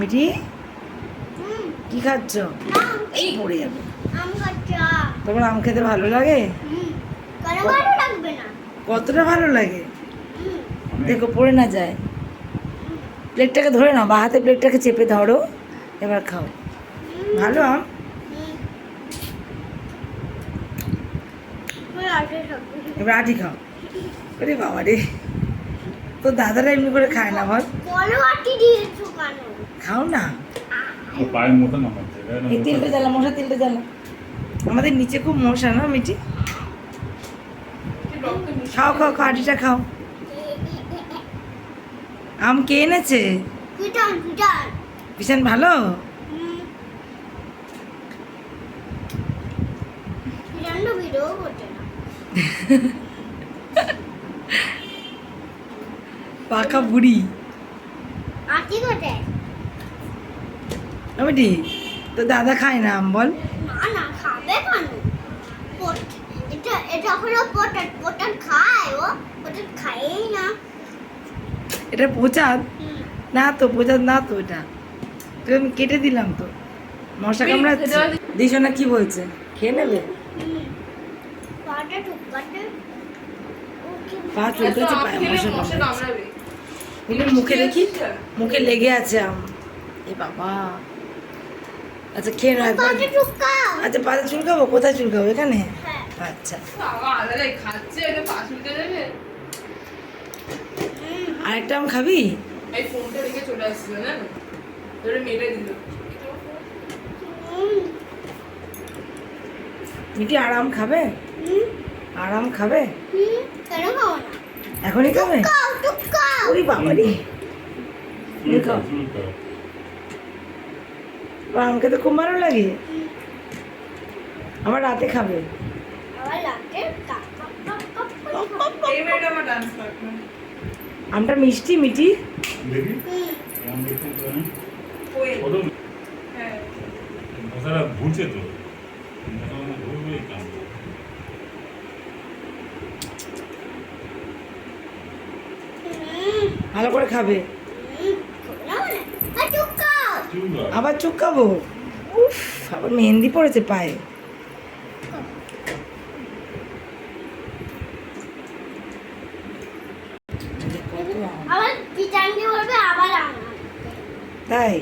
মিটি হুম, কি খাচ্ছ? এই পড়ে যাবে। তোমার আম খেতে ভালো লাগে? কতটা ভালো লাগে? দেখো পড়ে না যায়। প্লেটটাকে ধরে নাও বা হাতে প্লেটটাকে চেপে ধরো। এবার খাও। ভালো আম। এবার আটি খাও। আরে বাবা রে তো দাদারা এমনি করে খায় না বল? খাও না এই তিনটে মশা। জ্বালা মশা তিনটে জ্বালা আমাদের নিচে খুব মশা না মিটি খাও খাও খাও আটিটা খাও আম কে এনেছে। ভীষণ ভালো। পাকা বুড়ি? মিটি তো দাদা খায় না আম বল? না না খাবে কেন? এটা এটা হলো পটাট পটাট খায় ও পটাট খায়ই না। তো প্রচার না তো এটা। তো আমি কেটে দিলাম তো। মশা কামড়াচ্ছে। দিস না কি বলছে? খেয়ে নেবে? পা চলতেছে পায়ে মশা কামড়াচ্ছে। মুখে দেখি? মুখে লেগে আছে আম। এ বাবা। আচ্ছা খেয়ে ঠুকাও আচ্ছা পাতে চুলকাবো? কোথায় চুলকাবো? এখানে? হ্যাঁ। আচ্ছা। আরেকটা আম খাবি? এই ফোনটা রেখে চলে আসছিল না ধরে মেরে দিল। হুম। মিটি আরাম খাবে? আরাম খাবে এখনই খাবে? ওরে বাবা রে। শুরু কর, শুরু কর। আম খেতে খুব ভালো লাগে। আমার রাতে খাবে। আবার লাগছে কাপ কাপ কাপ ভালো করে খাবে। খাবে। আবার চুকাবো উফ আবার মেহেন্দি পড়েছে পায়ে তাই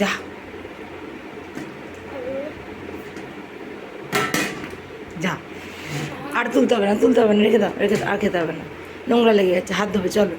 যা যা আর তুলতে হবে না, তুলতে হবে না, রেখে দাও রেখে দাও, আর খেতে হবে না। নোংরা লেগে যাচ্ছে, হাত ধোবে, চলো।